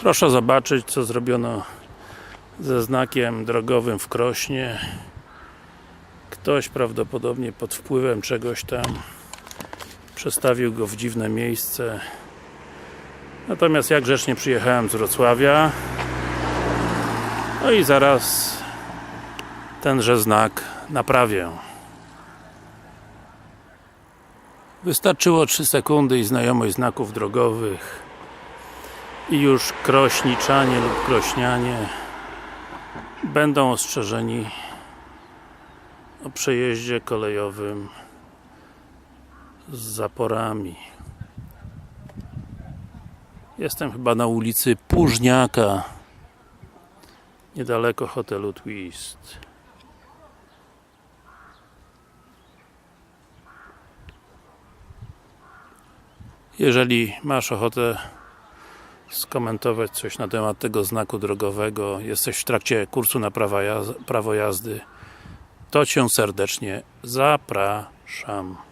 Proszę zobaczyć co zrobiono ze znakiem drogowym w Krośnie. Ktoś prawdopodobnie pod wpływem czegoś tam przestawił go w dziwne miejsce. Natomiast ja grzecznie przyjechałem z Wrocławia. No i zaraz tenże znak naprawię. Wystarczyło 3 sekundy i znajomość znaków drogowych i już krośniczanie lub krośnianie będą ostrzeżeni o przejeździe kolejowym z zaporami. Jestem chyba na ulicy Póżniaka niedaleko hotelu Twist. Jeżeli masz ochotę skomentować coś na temat tego znaku drogowego, jesteś w trakcie kursu na prawo jazdy, to Cię serdecznie zapraszam.